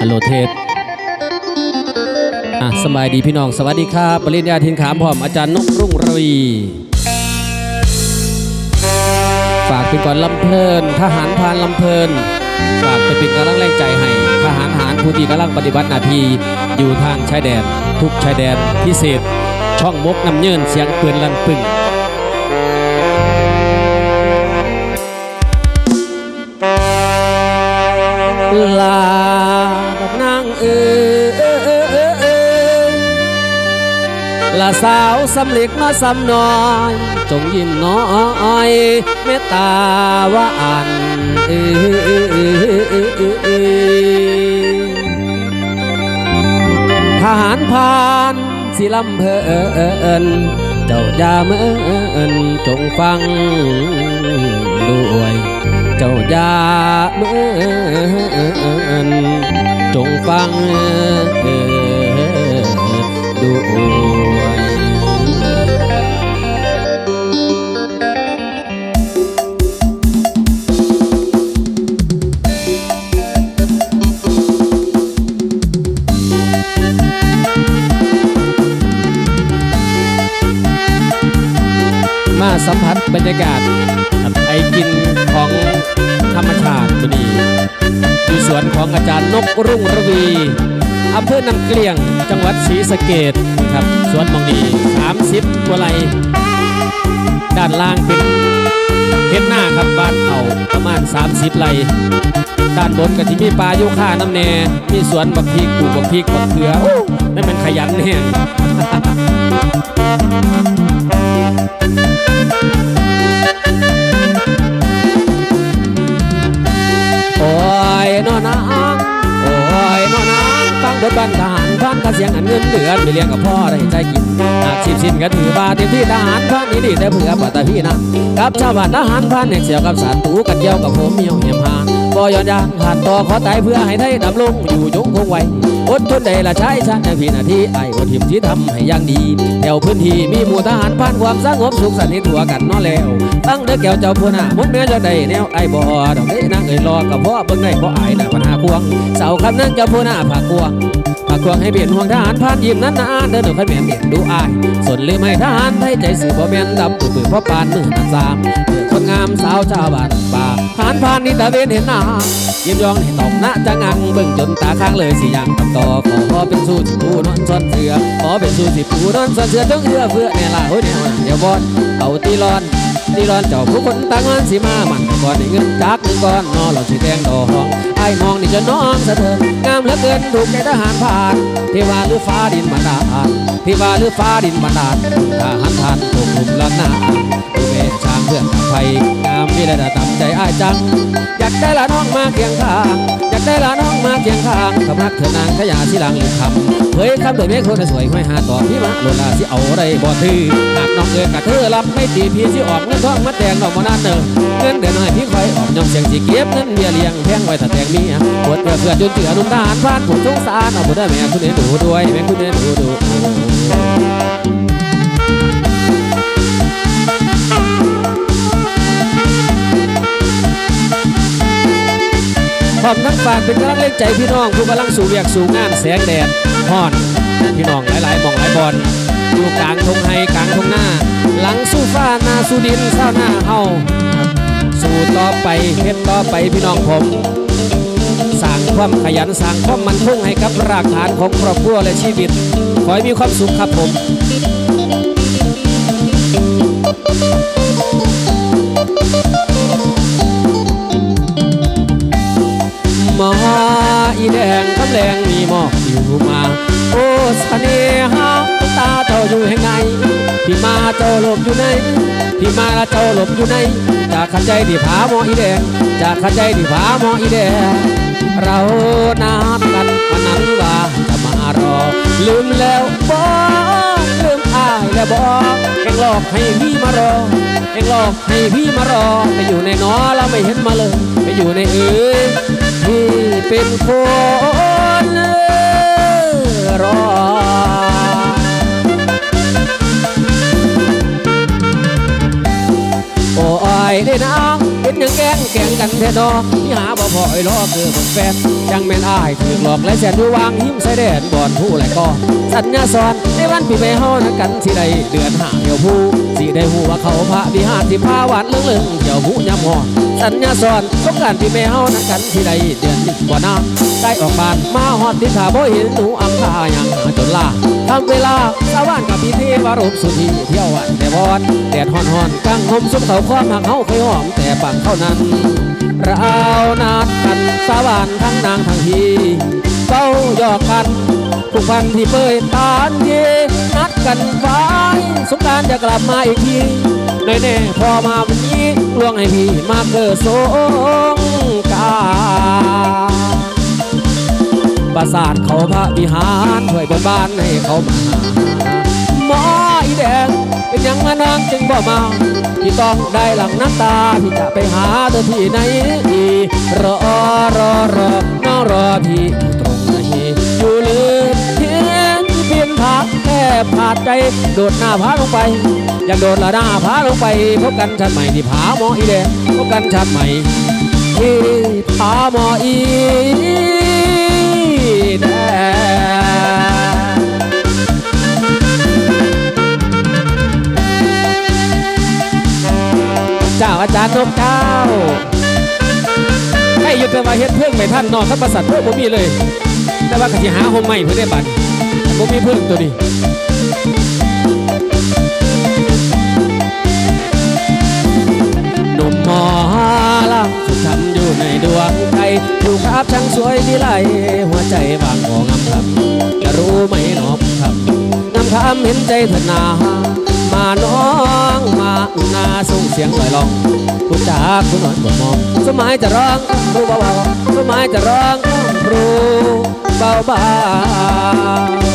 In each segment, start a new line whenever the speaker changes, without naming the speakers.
อโลเทสอะสบายดีพี่น้อง สวัสดีครับ ปริญญาทินขามพร้อมอาจารย์นกรุ่งรวีฝากเป็นก่อนลำเพลิน ทหารพานลำเพลิน ฝากไปเป็นกำลังแรงใจให้ ทหารหารผู้ที่กำลังปฏิบัติหน้าที่อยู่ทางชายแดน ทุกชายแดนพิเศษ ช่องมกน้ำเยินเสียงปืนลันปึงลา เอ๋ยลาสาวสำเล็กมาสำน้อย จงยิ้มน้อยเมตตาว่าอันเอยทหารพานสิลำเพลินเจ้าอย่าเมินจงฟังด้วย เจ้าอย่าเมื่อน งฟังด้วยมาสัมผัสบรรยากาศไอกิน สวนของอาจารย์นกรุ่งระวีอำเภอน้ำเกลียงจังหวัดศรีสะเกดครับสวนมองนี30กว่าไร่ด้านล่างเป็นเห็นหน้าครับบ้านเขาประมาณ 30ไร่ด้านบนก็ที่มีปลาโยค่าน้ำแน่มีสวนบักพริกปลูกบักพริกบักเขือนั่นมันขยันแห้ง นอนางโอ้ยนอนางฟังดนบันทหารพันกระเสียงอันเงินเดือนไปเลี้ยงกับพ่อได้ใจกินหากชิบชินก็ถือว่าเต็มที่ทหารพันนี้ดีแต่เผื่อปัตตพี่นะกับชาวบ้านทหารพันเอกเสียวกับสารตูกันเยี่ยวกับผมเมียวเหี่ยมหาน บ่ย้อนยานผ่านต่อขอตายเพื่อให้ไทยดำลงอยู่ยงคงไว้อดทนได้ละใช้ชาติในพี่นาทีไอ้อดทิมที่ทำให้ย่างดีแถวพื้นที่มีหมู่ทหารพันความสงบสุขสันติทั่วกันนอแล้ว ตั้งเด้อแก้วเจ้าพูน่ะมุดเนื้อจะได้แนวไอ้บ่ดอกเด้นางเอ้ยรอกับพ่อเบิ่งได้บ่อายน่ะปัญหาควงเสาคำนั้นเจ้าพูน่ะผักควงผักควงให้เบียนห่วงทหารพานยิ้มนั้นนานเดินหนูขันแม่นเบียนดูอายส่วนลืมให้ทหารไทยใจสื่อบ่แม่นดำปื้อปื้อเพราะปานมือนันสามเดือ งามสาวชาวบ้านป่าทหารพานนี่ตะเวนเห็นหน้ายิ้มยองให้ตกหน้าจะงังเบิ่งจนตาข้างเลยสิยังคำต่อขอเป็นสู้สิปูนอนซ้อนเสือขอเป็นสู้สิปูนอนซ้อนเสือจงเอื้อเฟื้อแน่ล่ะโอ้ยเนี่ยเดี๋ยวบอลเอาตีร้อนที่ร้อนเจ้าผู้คนต่างงานสิมามันก่อนได้เงินจากหนึ่งก้อนนอเราสิแดงดอกไอ้มองนี่จะน้องสะเทินงามเหลือเกินถูกใจทหารผ่านเทวาหรือฟ้าดินบันดาลเทวาหรือฟ้าดินบันดาลทหารทานถูกลุมละนาดู เพื่อนกับไฟงามที่ได้ต่ตำใจอ้ายจัง อยากได้ละน้องมาเคียงข้าง อยากได้ละน้องมาเคียงข้างคำรักเธอนางขยาสิลังหรือคำเผยคำโดยไม่คนสวยห้อยหาต่อพี่มาโลลาสิเอาไรบ่ถือหากน้องเอ๋ยกับเธอรับไม่ตีพี่สิออกเงินทองมาแดงดอกมานานเนอเงินเดือนให้พี่คอยออกยอมเสียงสิเก็บเงินเบี้ยเลี้ยงแพงไว้ถ้าแตงเมียปวดเพื่อเพื่อจนเจือนุ่มทารผ่านผมสงสารเอาบุญได้แม่คุณเอ๋ดูด้วยแม่คุณเอ๋ดูดู ร้อมทั้งฝากเป็นกำลังเล่นใจพี่น้องผู้กำลังสู่เวียกสู่งานแสงแดดฮ้อนพี่น้องหลายๆมองหลายบอลอยู่กลางทงไฮกลางทงหน้า หลังสู้ฟ้านาสู้ดินเศร้าหน้าเฮาสู้ต่อไปเฮ็ดต่อไปพี่น้องผมสร้างความขยันสร้างความมันคงให้กับรากฐานของครอบครัวและชีวิต ขอให้มีความสุขครับผม มออีแดงกำแรงมีหมอกอยู่มา โอ้เสน่หาตาเจ้าอยู่แห่งไหนพี่มาเจ้าหลบอยู่ไหนพี่มาเจ้าหลบอยู่ไหนจากขันใจที่ผาหมออีแดงจากขันใจที่ผาหมออีแดงเรานัดกันวันนั้นว่าจะมารอ ลืมแล้วบอกลืมอายแล้วบอกแกงหลอกให้พี่มารอแกงหลอกให้พี่มารอไปอยู่ในนอเราไม่เห็นมาเลยไปอยู่ในเอ๋ย พี่เป็นคนรอโอ้ยได้นางเป็นยังแกงแกล้งกันแท้ดอที่หาบ่พอไอ้ล้อคือคนแฟนยังแม่นอายถือหลอกและแสนอยู่วางหิ้มใส่แดนบอนผู้ไหลก็สัญญาสอนในวันปีใหม่เฮานักกันสิได้เดือนหาเดียวผู้สิได้หูว่าเขาพระวิหารที่พาหวานเรื่องๆเกี่ยวหูยำหอน สัญญาสอนสงการปีใหม่เฮานักกันสิได้เดือนนี้กว่าน้ำได้ออกบ้านมาฮอดที่ขาบ่เห็นหนูอำคายังจนลาทำเวลาสว่านกับพิธีวารมสุธีเที่ยววันแต่วอนแดดฮ้อนๆกลางหมสุมเขาความหักเฮาเคยหอมแต่ปังเท่านั้นเรานัดกันสาวานทั้งนางทั้งทีเฝ้าหยอกกันผูกพันที่เปิดตานเยนัดกันไว้ สงการจะกลับมาอีกทีในแน่พอมาวันนี้ลวงให้พี่มาเกิดสงการปราสาทเขาพระวิหารถวยบนบ้านให้เขามาหมออีแดงเป็นยังมานางจึงบ่มาที่ต้องได้หลังน้ำตาที่จะไปหาเธอที่ไหนดีรอรอรอน้องรอพี่อยู่ตรงไหนอยู่ลืมเพียงเพียนผา แค่าดใจ โดดหน้าผาลงไป อยากโดดละหน้าผาลงไป พบกันชาติใหม่ที่ผาหมออีแดงพบกันชาติใหม่ที่ผาหมออีแดงเจ้าอาจารย์นกเจ้าให้หยุดแต่ว่าเฮ็ดเพื่องไม่ท่านนอนทับประสัตว์เพื่อบ่มีเลย แต่ว่ากะสิหาโฮมใหม่เพื่อได้บัตรบ่มีเพื่องตัวนี้ ทำอยู่ในดวงใจดูภาพช่างสวยวิไลหัวใจบางบ่งามคำจะรู้ไหมหนอบคำงามคำเห็นใจเถิดนา มาน้องมานาส่งเสียงลอยลองคุณจ๋าคุณนอนบนมองสมัยจะร้องครูเบาๆสมัยจะร้องครูเบาๆ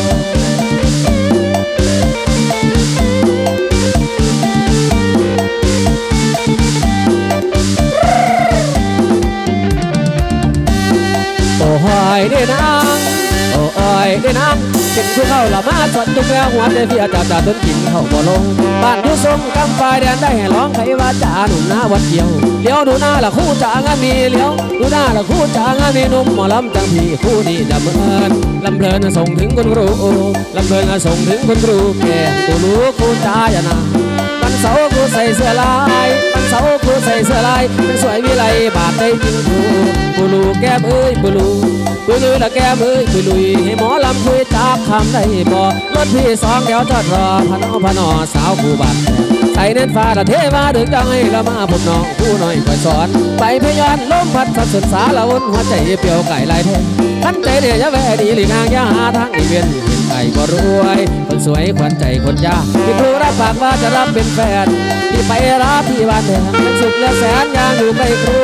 เด้นางโอ้ยเด้นางเป็นผู้เข้าละมาสวนจุกแล้วหัวใจเฟียจ่าจ่าต้นกินเข้าบ่ลงบ้านอยู่ทรงกำปลายแดนได้ให้ร้องใครว่าจ่าหนุ่มหน้าวัดเดียวเลี้ยวดูหน้าละคู่จ่างานมีเลี้ยวดูหน้าละคู่จ่างานมีหนุ่มหมอลำจังพี่คู่นี้จะเมือนลำเพลินส่งถึงคุณครูลำเพลินส่งถึงคุณครูแก่ตัวรู้คู่จ่าอย่านา วันเสาร์กูใส่เสื้อลายวันเสาร์กูใส่เสื้อลายมันสวยวิไลบาดได้จริงกูกูลูแก้มเอ้ยกูลูกูรูละแก้มเอ้ยกูลุยให้หมอลำคุยจับคำได้บ่รถพี่สองเดี๋ยวจอดรอพันอพันอสาวกูบาด ใส่เน้นฟ้าละเทมาดึงดังให้ละมาผมน้องกูหน่อยคอยสอน ไปพยานลมพัดสัดสุดสาละวนหัวใจเปียวไก่ลายแทงขันใจเนี่ยะแวดีหลีกนางยาหาทางอีเวนต์เห็นไก่บ่รวยคนสวยขวัญใจคนยากที่ครูรับปากว่าจะรับเป็นแฟนที่ไปรับที่บ้านแดงเป็นสุขและแสนยางอยู่ใกล้ครู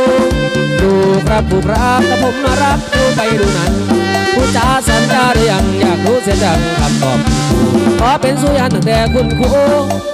ดูครับผู้รับกับผมมารับดูไปดูนั้น ผู้จ้าสัญญาหรือยังอยากรู้เสียจังคำตอบขอเป็นสุยานตั้งแต่คุณครู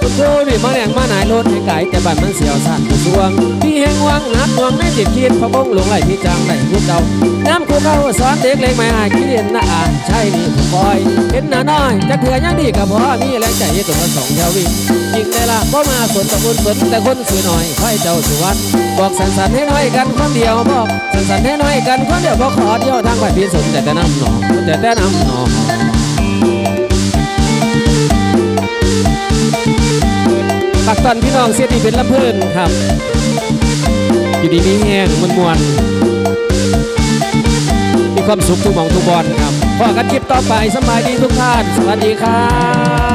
คุณครูนี่มาแหงมาหนายรถให้ไก่แต่บ้านมันเสียวสั่นผู้สวงพี่แหงวังนักหวงในจิตคิดพระบงหลงไหลพี่จังไหลผู้เก่าน้ำครูเขาสอนเด็กเล็กไม่อายคิดเห็นหน้าอ่านใช่นี่ผู้คอย เห็นหน้าน้อยจะเถื่อยังดีกับพ่อมีแรงใจตัวละสองแถววิ่งยิงได้ละบ่มาสนตะบุญสนแต่คนสวยหน่อยค่อยเจ้าสุวรรณบอกสันสันให้น้อยกันคนเดียวบอกสันสันให้น้อยกันคนเดียวบอกขอเดียวทางไปพี่สนแต่แต่น้ำหนอแต่แต่น้ำหนอปักตอนพี่น้องเสียดีเป็นละเพื่อนครับ อยู่ดีมีแห้งมวนมวนมีความสุขทุกมองทุกบอลครับพอกันคลิปต่อไปสบายดีทุกท่าน สวัสดีครับ